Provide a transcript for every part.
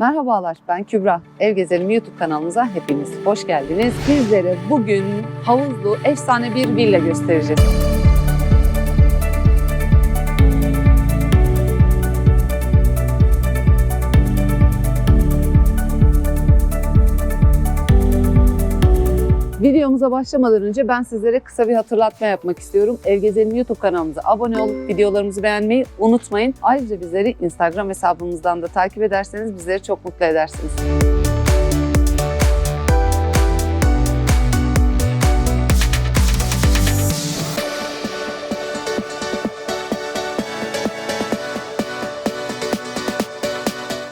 Merhabalar, ben Kübra. Ev Gezelim YouTube kanalımıza hepiniz hoş geldiniz. Sizlere bugün havuzlu efsane bir villa göstereceğiz. Videomuza başlamadan önce ben sizlere kısa bir hatırlatma yapmak istiyorum. Ev Gezelim YouTube kanalımıza abone olup videolarımızı beğenmeyi unutmayın. Ayrıca bizleri Instagram hesabımızdan da takip ederseniz bizleri çok mutlu edersiniz.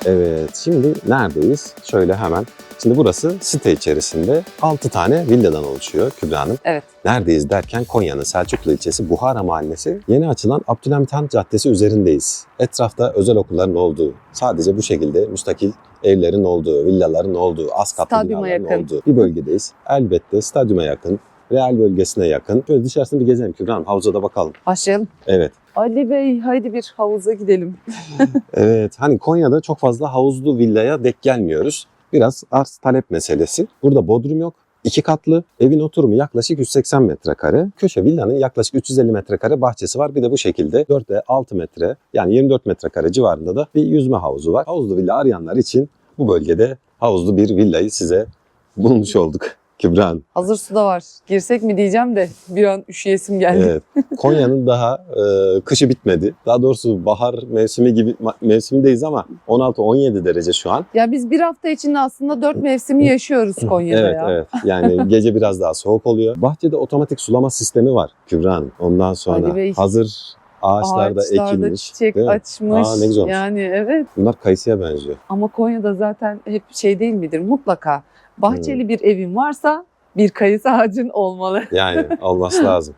Evet, şimdi neredeyiz? Şöyle hemen. Şimdi burası site içerisinde 6 tane villadan oluşuyor Kübra Hanım. Evet. Neredeyiz derken Konya'nın Selçuklu ilçesi Buhara Mahallesi yeni açılan Abdülhamit Han Caddesi üzerindeyiz. Etrafta özel okulların olduğu, sadece bu şekilde müstakil evlerin olduğu, villaların olduğu, az katlı Stadyuma binaların yakın. olduğu bir bölgedeyiz. Elbette stadyuma yakın, real bölgesine yakın. Şöyle dışarısını bir gezelim Kübra Hanım, havuza da bakalım. Başlayalım. Evet. Ali Bey haydi bir havuza gidelim. Evet, hani Konya'da çok fazla havuzlu villaya dek gelmiyoruz. Biraz arz talep meselesi. Burada bodrum yok. İki katlı. Evin oturumu yaklaşık 180 metrekare. Köşe villanın yaklaşık 350 metrekare bahçesi var. Bir de bu şekilde 4 ile 6 metre yani 24 metrekare civarında da bir yüzme havuzu var. Havuzlu villa arayanlar için bu bölgede havuzlu bir villayı size bulmuş olduk. Kübra Hanım. Hazır suda var. Girsek mi diyeceğim de bir an üşüyesim geldi. Evet. Konya'nın daha e, kışı bitmedi. Daha doğrusu bahar mevsimi gibi mevsimindeyiz ama 16-17 derece şu an. Ya biz bir hafta içinde aslında dört mevsimi yaşıyoruz Konya'da evet, ya. evet. Yani gece biraz daha soğuk oluyor. Bahçede otomatik sulama sistemi var Kübra Hanım. Ondan sonra Bey. hazır ağaçlarda Ağaçlarda ekilmiş. çiçek açmış. Aa, ne güzel olmuş. Yani evet. Bunlar kayısıya benziyor. Ama Konya'da zaten hep şey değil midir? Mutlaka bahçeli Hmm. bir evin varsa bir kayısı ağacın olmalı. Yani olması lazım.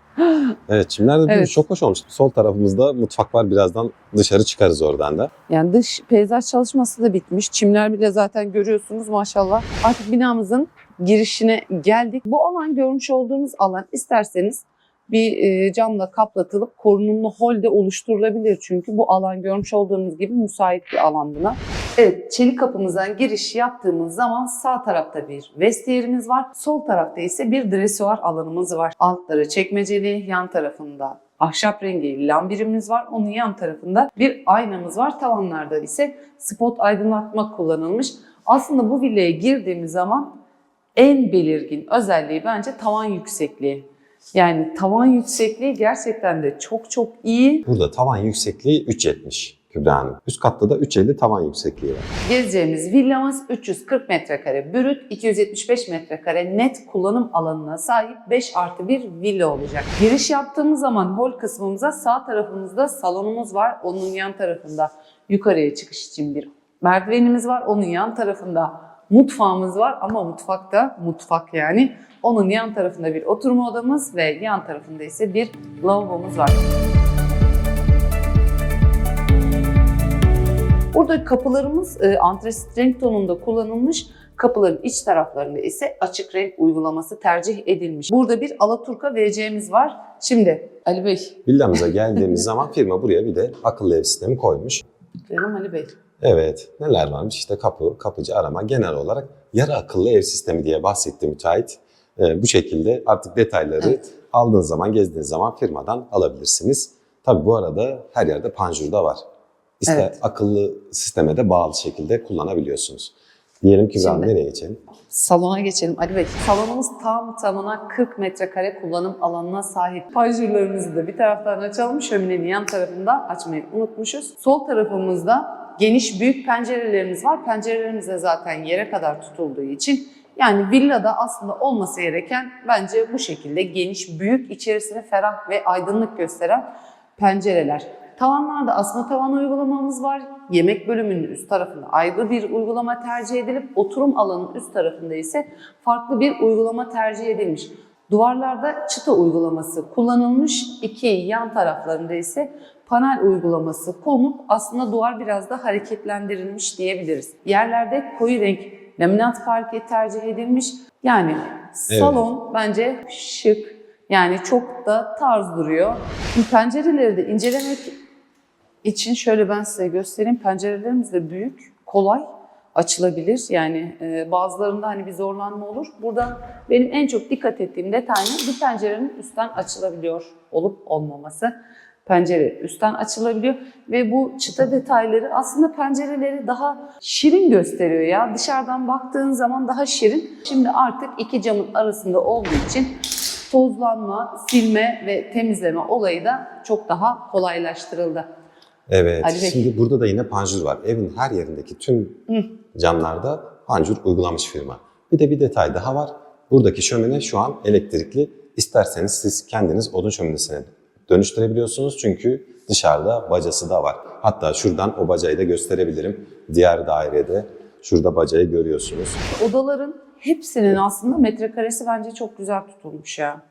Evet çimler de Evet. çok hoş olmuş. Sol tarafımızda mutfak var. Birazdan dışarı çıkarız oradan da. Yani dış peyzaj çalışması da bitmiş. Çimler bile zaten görüyorsunuz maşallah. Artık binamızın girişine geldik. Bu alan görmüş olduğunuz alan isterseniz bir e, camla kaplatılıp korunumlu holde oluşturulabilir. Çünkü bu alan görmüş olduğunuz gibi müsait bir alan buna. Evet, çelik kapımızdan giriş yaptığımız zaman sağ tarafta bir vestiyerimiz var. Sol tarafta ise bir dresuar alanımız var. Altları çekmeceli, yan tarafında ahşap rengi lambirimiz var. Onun yan tarafında bir aynamız var. Tavanlarda ise spot aydınlatma kullanılmış. Aslında bu villaya girdiğimiz zaman en belirgin özelliği bence tavan yüksekliği. Yani tavan yüksekliği gerçekten de çok çok iyi. Burada tavan yüksekliği 3.70 Kübra. Üst katta da 3.50 tavan yüksekliği var. Gezeceğimiz villamız 340 metrekare brüt, 275 metrekare net kullanım alanına sahip 5 artı 1 villa olacak. Giriş yaptığımız zaman hol kısmımıza sağ tarafımızda salonumuz var. Onun yan tarafında yukarıya çıkış için bir merdivenimiz var. Onun yan tarafında mutfağımız var ama mutfakta mutfak yani. Onun yan tarafında bir oturma odamız ve yan tarafında ise bir lavabomuz var. Burada kapılarımız e, antresit renk tonunda kullanılmış. Kapıların iç taraflarında ise açık renk uygulaması tercih edilmiş. Burada bir Alaturka VC'miz var. Şimdi Ali Bey, Villamıza geldiğimiz zaman firma buraya bir de akıllı ev sistemi koymuş. canım Ali Bey. Evet, neler varmış? İşte kapı, kapıcı arama genel olarak yarı akıllı ev sistemi diye bahsetti müteahhit. Ee, bu şekilde artık detayları Evet. aldığınız zaman, gezdiğiniz zaman firmadan alabilirsiniz. Tabii bu arada her yerde panjur da var. İster Evet. akıllı sisteme de bağlı şekilde kullanabiliyorsunuz. Diyelim ki ben nereye geçelim? Salona geçelim Ali Bey. Salonumuz tam tamına 40 metrekare kullanım alanına sahip. Panjurlarımızı da bir taraftan açalım. Şöminenin yan tarafında açmayı unutmuşuz. Sol tarafımızda geniş büyük pencerelerimiz var. Pencerelerimiz de zaten yere kadar tutulduğu için yani villada aslında olması gereken bence bu şekilde geniş, büyük, içerisini ferah ve aydınlık gösteren pencereler. Tavanlarda asma tavan uygulamamız var. Yemek bölümünün üst tarafında ayrı bir uygulama tercih edilip oturum alanının üst tarafında ise farklı bir uygulama tercih edilmiş. Duvarlarda çıta uygulaması kullanılmış. İki yan taraflarında ise panel uygulaması konup aslında duvar biraz da hareketlendirilmiş diyebiliriz. Yerlerde koyu renk laminat parke tercih edilmiş. Yani salon bence şık. Yani çok da tarz duruyor. Pencereleri de incelemek için şöyle ben size göstereyim. Pencerelerimiz de büyük, kolay. açılabilir. Yani e, bazılarında hani bir zorlanma olur. Burada benim en çok dikkat ettiğim detay ne? Bir pencerenin üstten açılabiliyor olup olmaması. Pencere üstten açılabiliyor ve bu çıta detayları aslında pencereleri daha şirin gösteriyor ya. Dışarıdan baktığın zaman daha şirin. Şimdi artık iki camın arasında olduğu için tozlanma, silme ve temizleme olayı da çok daha kolaylaştırıldı. Evet. Ali Bey. Şimdi burada da yine panjur var. Evin her yerindeki tüm camlarda panjur uygulamış firma. Bir de bir detay daha var. Buradaki şömine şu an elektrikli. İsterseniz siz kendiniz odun şöminesine dönüştürebiliyorsunuz. Çünkü dışarıda bacası da var. Hatta şuradan o bacayı da gösterebilirim. Diğer dairede şurada bacayı görüyorsunuz. Odaların hepsinin aslında metrekaresi bence çok güzel tutulmuş ya.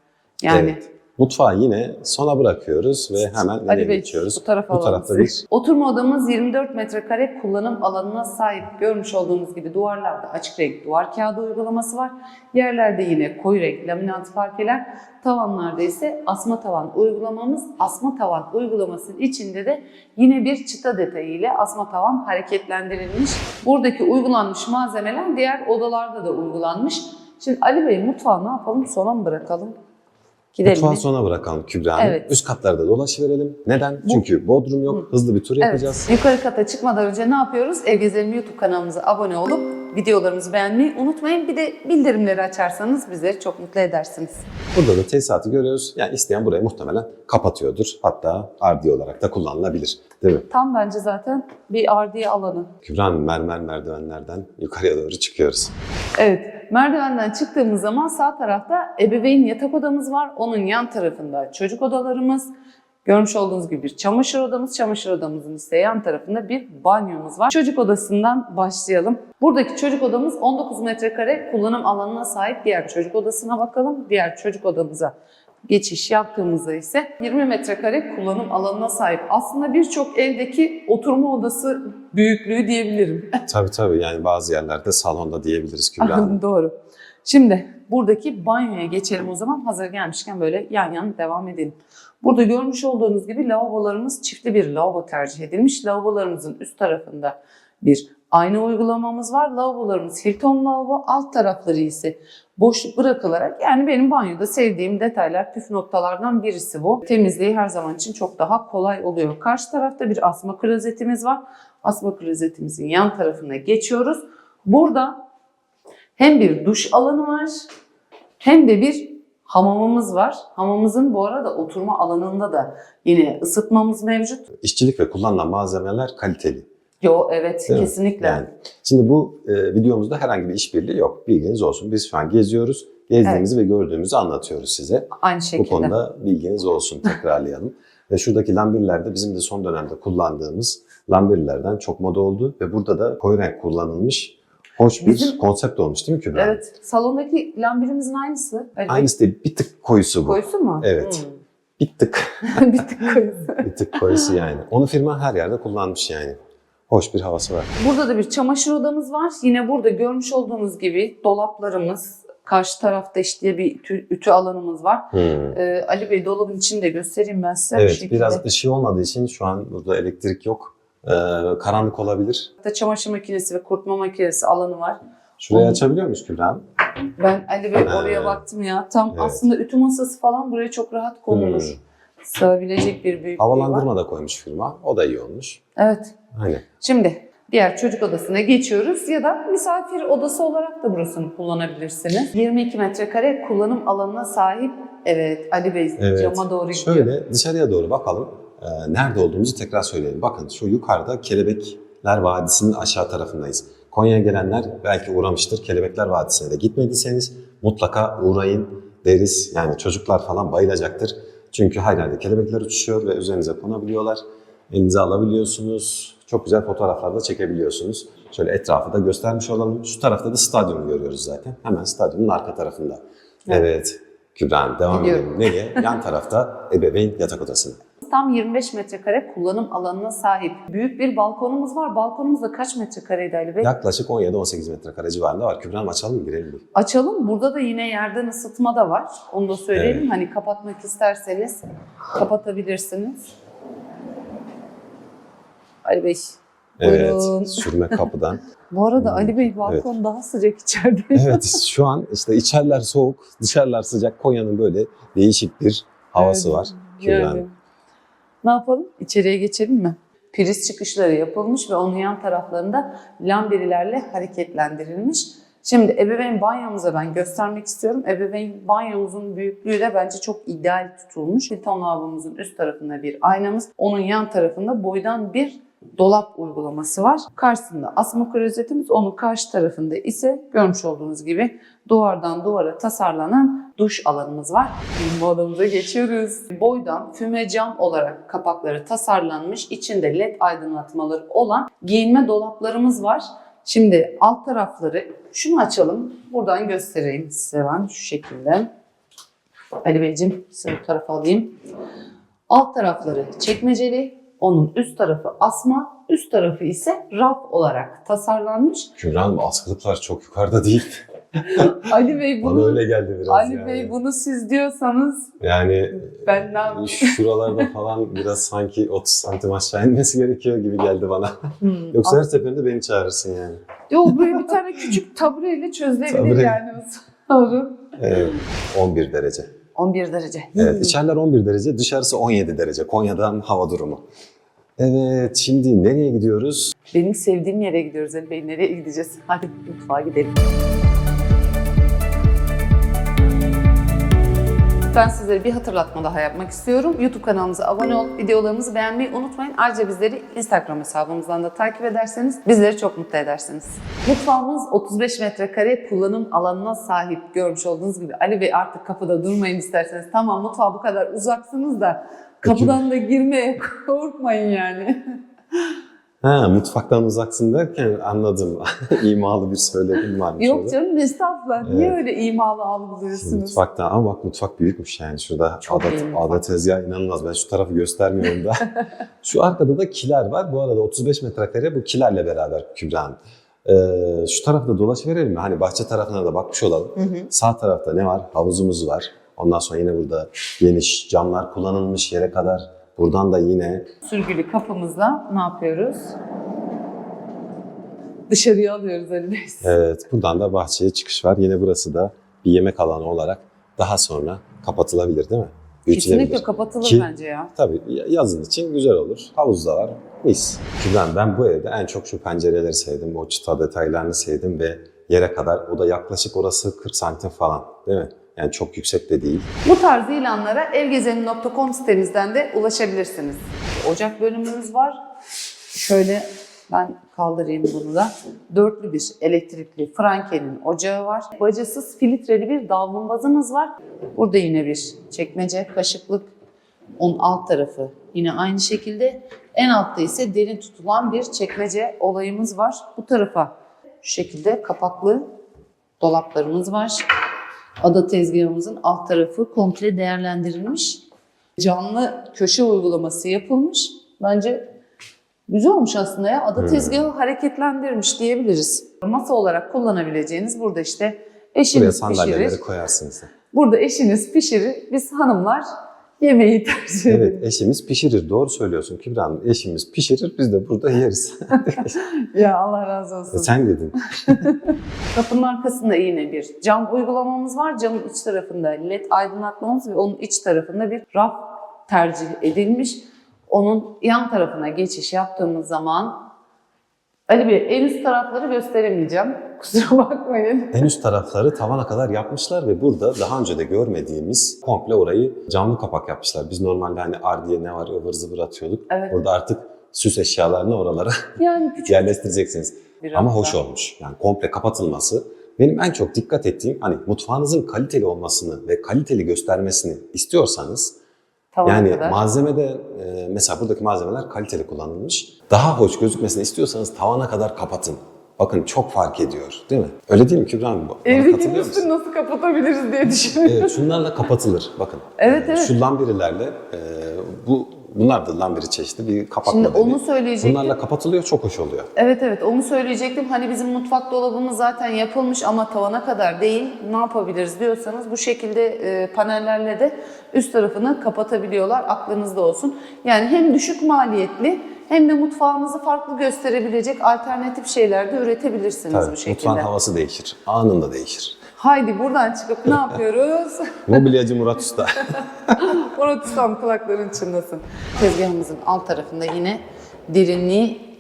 Yani Evet. Mutfağı yine sona bırakıyoruz ve hemen nereye Ali Bey geçiyoruz? bu tarafa bu tarafta bir Oturma odamız 24 metrekare kullanım alanına sahip. Görmüş olduğunuz gibi duvarlarda açık renk duvar kağıdı uygulaması var. Yerlerde yine koyu renk laminat parkeler. Tavanlarda ise asma tavan uygulamamız. Asma tavan uygulamasının içinde de yine bir çıta detayı ile asma tavan hareketlendirilmiş. Buradaki uygulanmış malzemeler diğer odalarda da uygulanmış. Şimdi Ali Bey mutfağı ne yapalım? Sona mı bırakalım? Gidelim mutfağı sona bırakalım Kübra Hanım. Evet. Üst katlarda dolaşıverelim. Neden? Çünkü bodrum yok. Hızlı bir tur yapacağız. Evet. Yukarı kata çıkmadan önce ne yapıyoruz? Ev Gezelim YouTube kanalımıza abone olup videolarımızı beğenmeyi unutmayın. Bir de bildirimleri açarsanız bizleri çok mutlu edersiniz. Burada da tesisatı görüyoruz. Yani isteyen burayı muhtemelen kapatıyordur. Hatta ardiye olarak da kullanılabilir. Değil mi? Tam bence zaten bir ardiye alanı. Kübra Hanım mermer merdivenlerden yukarıya doğru çıkıyoruz. Evet, merdivenden çıktığımız zaman sağ tarafta ebeveyn yatak odamız var. Onun yan tarafında çocuk odalarımız. Görmüş olduğunuz gibi bir çamaşır odamız. Çamaşır odamızın ise yan tarafında bir banyomuz var. Çocuk odasından başlayalım. Buradaki çocuk odamız 19 metrekare kullanım alanına sahip. Diğer çocuk odasına bakalım. Diğer çocuk odamıza geçiş yaptığımızda ise 20 metrekare kullanım alanına sahip. Aslında birçok evdeki oturma odası büyüklüğü diyebilirim. tabii tabii yani bazı yerlerde salonda diyebiliriz Kübra Hanım. Doğru. Şimdi buradaki banyoya geçelim o zaman. Hazır gelmişken böyle yan yana devam edelim. Burada görmüş olduğunuz gibi lavabolarımız çiftli bir lavabo tercih edilmiş. Lavabolarımızın üst tarafında bir ayna uygulamamız var. Lavabolarımız Hilton lavabo, alt tarafları ise boşluk bırakılarak yani benim banyoda sevdiğim detaylar, püf noktalardan birisi bu. Temizliği her zaman için çok daha kolay oluyor. Karşı tarafta bir asma klozetimiz var. Asma klozetimizin yan tarafına geçiyoruz. Burada hem bir duş alanı var hem de bir hamamımız var. Hamamımızın bu arada oturma alanında da yine ısıtmamız mevcut. İşçilik ve kullanılan malzemeler kaliteli. Yo evet Değil mi? kesinlikle. Yani şimdi bu e, videomuzda herhangi bir işbirliği yok. Bilginiz olsun. Biz şu an geziyoruz. Gezdiğimizi ve gördüğümüzü anlatıyoruz size. Aynı Bu şekilde. konuda bilginiz olsun tekrarlayalım. ve şuradaki lambirler de bizim de son dönemde kullandığımız lambirlerden çok moda oldu. Ve burada da koyu renk kullanılmış. Hoş bir Bizim- konsept olmuş değil mi Kübra? Evet. Salondaki lambirimizin aynısı. Bey. Aynısı değil, bir tık koyusu bu. Koyusu mu? Evet. Bir tık, Hmm. bir tık koyusu. bir tık koyusu yani. Onu firma her yerde kullanmış yani. Hoş bir havası var. Burada da bir çamaşır odamız var. Yine burada görmüş olduğunuz gibi dolaplarımız, karşı tarafta işte bir ütü, ütü alanımız var. Hmm. Ee, Ali Bey dolabın içini de göstereyim ben size. Evet, şekilde. biraz ışığı olmadığı için şu an burada elektrik yok. Ee, karanlık olabilir. Burada çamaşır makinesi ve kurutma makinesi alanı var. Şurayı Onu- açabiliyor muyuz Kübra? Ben Ali Bey Ha. oraya baktım ya. Tam Evet. aslında ütü masası falan buraya çok rahat konulur. Hmm. Sığabilecek bir var. Havalandırma da koymuş firma. O da iyi olmuş. Evet. Aynen. Şimdi diğer çocuk odasına geçiyoruz ya da misafir odası olarak da burasını kullanabilirsiniz. 22 metrekare kullanım alanına sahip. Evet Ali Bey Evet. cama doğru gidiyor. Şöyle dışarıya doğru bakalım. Ee, nerede olduğumuzu tekrar söyleyelim. Bakın şu yukarıda Kelebekler Vadisi'nin aşağı tarafındayız. Konya'ya gelenler belki uğramıştır. Kelebekler Vadisi'ne de gitmediyseniz mutlaka uğrayın deriz. Yani çocuklar falan bayılacaktır. Çünkü her yerde kelebekler uçuşuyor ve üzerinize konabiliyorlar. Elinize alabiliyorsunuz. Çok güzel fotoğraflar da çekebiliyorsunuz. Şöyle etrafı da göstermiş olalım. Şu tarafta da stadyumu görüyoruz zaten. Hemen stadyumun arka tarafında. Evet. Kübra Hanım, devam Gidiyorum. edelim. Nereye? Yan tarafta ebeveyn yatak odasına. Tam 25 metrekare kullanım alanına sahip. Büyük bir balkonumuz var. Balkonumuz da kaç metrekareydi Ali Bey? Yaklaşık 17-18 metrekare civarında var. Kübra Hanım açalım mı? Girelim mi? Açalım. Burada da yine yerden ısıtma da var. Onu da söyleyelim. Hani kapatmak isterseniz kapatabilirsiniz. Ali Bey Evet, Buyurun. sürme kapıdan. Bu arada Hmm, Ali Bey balkon daha sıcak içeride. evet, şu an işte içerler soğuk, dışarılar sıcak. Konya'nın böyle değişik bir havası Evet, var. Yani. Ne yapalım? İçeriye geçelim mi? Priz çıkışları yapılmış ve onun yan taraflarında lamberilerle hareketlendirilmiş. Şimdi ebeveyn banyomuza ben göstermek istiyorum. Ebeveyn banyomuzun büyüklüğü de bence çok ideal tutulmuş. Hilton lavabomuzun üst tarafında bir aynamız. Onun yan tarafında boydan bir dolap uygulaması var. Karşısında asma klozetimiz, onun karşı tarafında ise görmüş olduğunuz gibi duvardan duvara tasarlanan duş alanımız var. Giyinme odamıza geçiyoruz. Boydan füme cam olarak kapakları tasarlanmış, içinde led aydınlatmaları olan giyinme dolaplarımız var. Şimdi alt tarafları, şunu açalım, buradan göstereyim size ben şu şekilde. Ali Beyciğim size bu tarafa alayım. Alt tarafları çekmeceli, onun üst tarafı asma, üst tarafı ise raf olarak tasarlanmış. Kübra Hanım askılıklar çok yukarıda değil. Ali Bey Bana bunu öyle geldi biraz Ali yani. Bey bunu siz diyorsanız Yani ben ne yapayım? şuralarda falan biraz sanki 30 santim aşağı inmesi gerekiyor gibi geldi bana. Hmm. Yoksa her seferinde beni çağırırsın yani. Yok buraya bir tane küçük tabureyle çözülebilir Tabure. yani o sorun. Evet, 11 derece. 11 derece. Evet, içeriler 11 derece, dışarısı 17 derece. Konya'dan hava durumu. Evet, şimdi nereye gidiyoruz? Benim sevdiğim yere gidiyoruz Ali Bey. Nereye gideceğiz? Hadi mutfağa gidelim. Ben sizlere bir hatırlatma daha yapmak istiyorum. YouTube kanalımıza abone ol, videolarımızı beğenmeyi unutmayın. Ayrıca bizleri Instagram hesabımızdan da takip ederseniz bizleri çok mutlu edersiniz. Mutfağımız 35 metrekare kullanım alanına sahip. Görmüş olduğunuz gibi Ali Bey artık kapıda durmayın isterseniz. Tamam mutfağa bu kadar uzaksınız da kapıdan da girmeye korkmayın yani. Ha, mutfaktan uzaksın derken anladım. İmalı bir söyledim varmış Yok orada. canım estağfurullah. Niye Evet. öyle imalı Şimdi algılıyorsunuz? Mutfaktan ama bak mutfak büyükmüş yani şurada Çok ada, ada tezgahı inanılmaz. Ben şu tarafı göstermiyorum da. şu arkada da kiler var. Bu arada 35 metrekare bu kilerle beraber Kübra Hanım. Ee, şu tarafta dolaşıverelim mi? Hani bahçe tarafına da bakmış olalım. Hı hı. Sağ tarafta ne var? Havuzumuz var. Ondan sonra yine burada geniş camlar kullanılmış yere kadar. Buradan da yine Sürgülü kapımızla ne yapıyoruz? Dışarıya alıyoruz Ali Bey. evet buradan da bahçeye çıkış var. Yine burası da bir yemek alanı olarak daha sonra kapatılabilir değil mi? Kesinlikle kapatılır Ki- bence ya. Tabii ya- yazın için güzel olur. Havuz da var. Mis. Kübra ben bu evde en çok şu pencereleri sevdim. O çıta detaylarını sevdim ve yere kadar o da yaklaşık orası 40 santim falan değil mi? Yani çok yüksek de değil. Bu tarz ilanlara evgezeni.com sitemizden de ulaşabilirsiniz. Ocak bölümümüz var. Şöyle ben kaldırayım bunu da. Dörtlü bir elektrikli Franken'in ocağı var. Bacasız filtreli bir davlumbazımız var. Burada yine bir çekmece, kaşıklık. Onun alt tarafı yine aynı şekilde. En altta ise derin tutulan bir çekmece olayımız var. Bu tarafa şu şekilde kapaklı dolaplarımız var. Ada tezgahımızın alt tarafı komple değerlendirilmiş. Canlı köşe uygulaması yapılmış. Bence güzel olmuş aslında ya. Ada Hmm. tezgahı hareketlendirmiş diyebiliriz. Masa olarak kullanabileceğiniz burada işte Buraya eşiniz sandalyeleri pişirir. koyarsınız. Burada eşiniz pişirir. Biz hanımlar yemeği tercih ederiz. Evet eşimiz pişirir. Doğru söylüyorsun Kübra Hanım. Eşimiz pişirir biz de burada yeriz. Ya Allah razı olsun. Sen dedin. Kapının arkasında yine bir cam uygulamamız var. Camın iç tarafında led aydınlatmamız ve onun iç tarafında bir raf tercih edilmiş. Onun yan tarafına geçiş yaptığımız zaman Ali Bey en üst tarafları gösteremeyeceğim. Kusura bakmayın. En üst tarafları tavana kadar yapmışlar ve burada daha önce de görmediğimiz komple orayı camlı kapak yapmışlar. Biz normalde hani ardiye ne var ıvır zıvır atıyorduk. Evet. Burada artık süs eşyalarını oralara Yani küçük yerleştireceksiniz. bir Ama hoş olmuş. Yani komple kapatılması. Benim en çok dikkat ettiğim hani mutfağınızın kaliteli olmasını ve kaliteli göstermesini istiyorsanız Tavana yani kadar. malzemede e, mesela buradaki malzemeler kaliteli kullanılmış. Daha hoş gözükmesini istiyorsanız tavana kadar kapatın. Bakın çok fark ediyor değil mi? Öyle değil mi Kübra Hanım? Evdeki üstünü nasıl kapatabiliriz diye düşünüyorum. Evet şunlarla kapatılır bakın. Evet, Ee, evet. Şu lambirilerle e, bu bunlar da lambiri çeşidi bir kapak Şimdi modeli. onu söyleyecektim. Bunlarla kapatılıyor çok hoş oluyor. Evet evet onu söyleyecektim. Hani bizim mutfak dolabımız zaten yapılmış ama tavana kadar değil. Ne yapabiliriz diyorsanız bu şekilde e, panellerle de üst tarafını kapatabiliyorlar. Aklınızda olsun. Yani hem düşük maliyetli hem de mutfağınızı farklı gösterebilecek alternatif şeyler de üretebilirsiniz Tabii, bu şekilde. mutfağın havası değişir. Anında değişir. Haydi buradan çıkıp ne yapıyoruz? Mobilyacı Murat Usta. Murat Ustam kulakların çınlasın. Tezgahımızın alt tarafında yine derinliği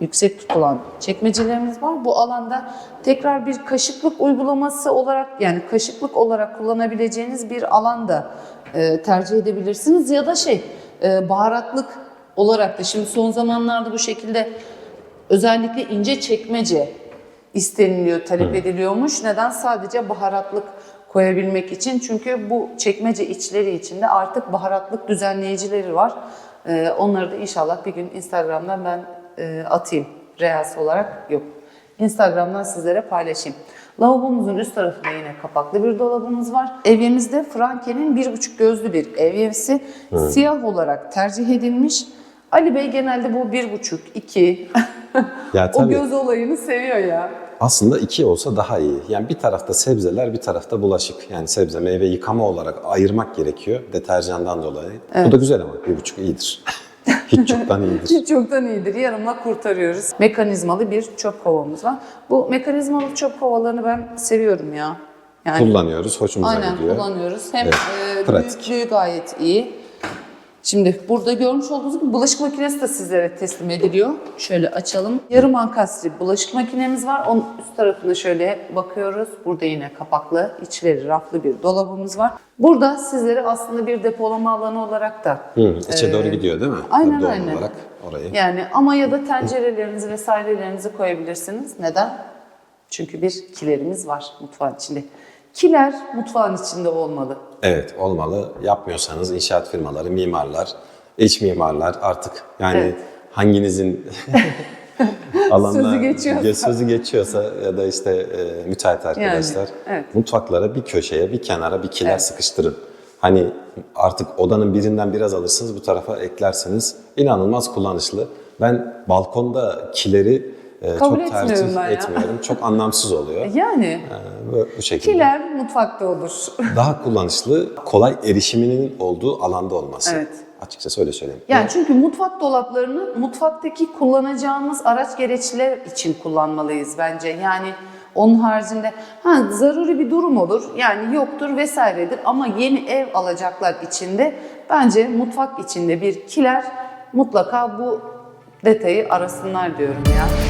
yüksek tutulan çekmecelerimiz var. Bu alanda tekrar bir kaşıklık uygulaması olarak yani kaşıklık olarak kullanabileceğiniz bir alanda e, tercih edebilirsiniz ya da şey e, baharatlık olarak da şimdi son zamanlarda bu şekilde özellikle ince çekmece isteniliyor, talep ediliyormuş. Neden? Sadece baharatlık koyabilmek için. Çünkü bu çekmece içleri içinde artık baharatlık düzenleyicileri var. Ee, onları da inşallah bir gün Instagram'dan ben e, atayım. Reels olarak yok. Instagram'dan sizlere paylaşayım. Lavabomuzun üst tarafında yine kapaklı bir dolabımız var. Evyemizde Franke'nin bir buçuk gözlü bir evyesi. Siyah olarak tercih edilmiş. Ali Bey genelde bu bir buçuk, iki Ya o tabii göz olayını seviyor ya. aslında iki olsa daha iyi. Yani bir tarafta sebzeler, bir tarafta bulaşık. Yani sebze, meyve yıkama olarak ayırmak gerekiyor deterjandan dolayı. Bu da güzel ama bir buçuk iyidir. Hiç çoktan iyidir. Hiç çoktan iyidir. Yarımla kurtarıyoruz. Mekanizmalı bir çöp kovamız var. Bu mekanizmalı çöp kovalarını ben seviyorum ya. Yani Kullanıyoruz, hoşumuza aynen gidiyor. kullanıyoruz. Hem Evet, e, büyüklüğü gayet iyi. Şimdi burada görmüş olduğunuz gibi bulaşık makinesi de sizlere teslim ediliyor. Şöyle açalım. Yarım ankastre bulaşık makinemiz var. Onun üst tarafına şöyle bakıyoruz. Burada yine kapaklı, içleri raflı bir dolabımız var. Burada sizlere aslında bir depolama alanı olarak da Hı, içe doğru gidiyor değil mi? Aynen, Doğal aynen. olarak orayı. Yani ama ya da tencerelerinizi vesairelerinizi koyabilirsiniz. Neden? Çünkü bir kilerimiz var mutfağın içinde. Kiler mutfağın içinde olmalı. Evet olmalı. Yapmıyorsanız inşaat firmaları, mimarlar, iç mimarlar artık yani Evet. hanginizin alanına Sözü geçiyorsa. ge- sözü geçiyorsa ya da işte e, müteahhit arkadaşlar evet. mutfaklara bir köşeye, bir kenara bir kiler Evet. sıkıştırın. Hani artık odanın birinden biraz alırsınız bu tarafa eklerseniz inanılmaz kullanışlı. Ben balkonda kileri Kabul çok tercih etmiyorum ben ya. etmiyorum. Çok anlamsız oluyor. Yani E, bu- bu şekilde kiler mutfakta olur. daha kullanışlı, kolay erişiminin olduğu alanda olması. Evet. Açıkçası öyle söyleyeyim. Yani çünkü mutfak dolaplarını mutfaktaki kullanacağımız araç gereçler için kullanmalıyız bence. Yani onun haricinde ha zaruri bir durum olur yani yoktur vesairedir ama yeni ev alacaklar içinde bence mutfak içinde bir kiler mutlaka bu detayı arasınlar diyorum ya.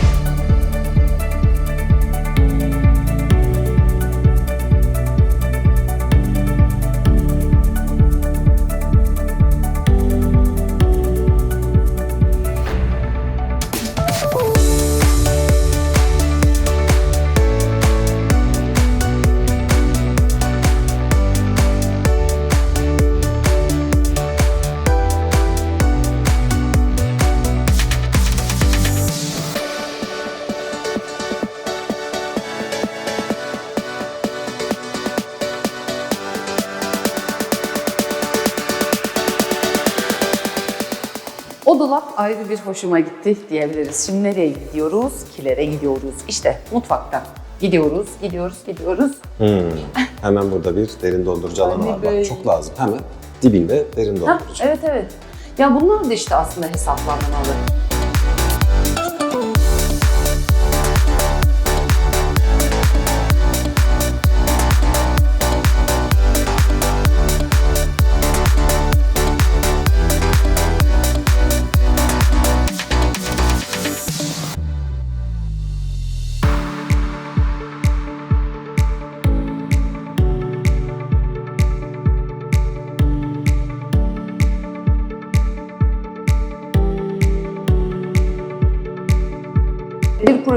Ayrı bir hoşuma gitti diyebiliriz. Şimdi nereye gidiyoruz? Kilere gidiyoruz. İşte mutfakta. Gidiyoruz, gidiyoruz, gidiyoruz. Hmm. Hemen burada bir derin dondurucu alanı var. Bak çok lazım. Hemen dibinde derin Ha, dondurucu. evet evet. Ya bunlar da işte aslında hesaplanmalı.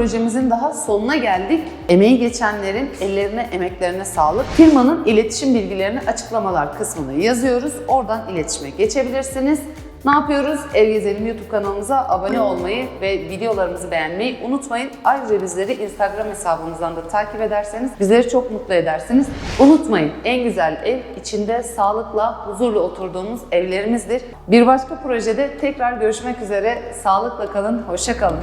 Projemizin daha sonuna geldik. Emeği geçenlerin ellerine, emeklerine sağlık. Firmanın iletişim bilgilerini açıklamalar kısmına yazıyoruz. Oradan iletişime geçebilirsiniz. Ne yapıyoruz? Ev Gezelim YouTube kanalımıza abone olmayı ve videolarımızı beğenmeyi unutmayın. Ayrıca bizleri Instagram hesabımızdan da takip ederseniz bizleri çok mutlu edersiniz. Unutmayın en güzel ev içinde sağlıkla, huzurla oturduğumuz evlerimizdir. Bir başka projede tekrar görüşmek üzere. Sağlıkla kalın, hoşça kalın.